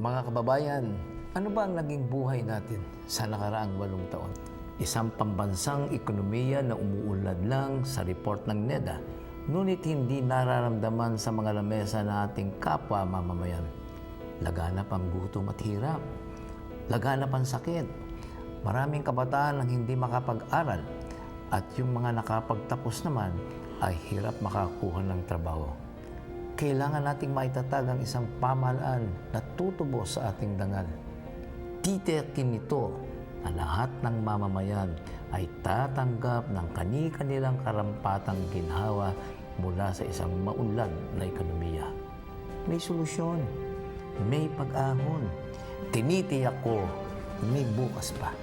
Mga kababayan, ano ba ang naging buhay natin sa nakaraang walong taon? Isang pambansang ekonomiya na umuunlad lang sa report ng NEDA, ngunit hindi nararamdaman sa mga lamesa ng ating kapwa mamamayan. Laganap ang gutom at hirap. Laganap ang sakit. Maraming kabataan ang hindi makapag-aral at yung mga nakapagtapos naman ay hirap makakuha ng trabaho kailangan nating maitatag ang isang pamahalaan na tutubo sa ating dangal. Titiyakin nito na lahat ng mamamayan ay tatanggap ng kani-kanilang karampatang ginhawa mula sa isang maunlad na ekonomiya. May solusyon, may pag-ahon. Tinitiyak ko, may bukas pa.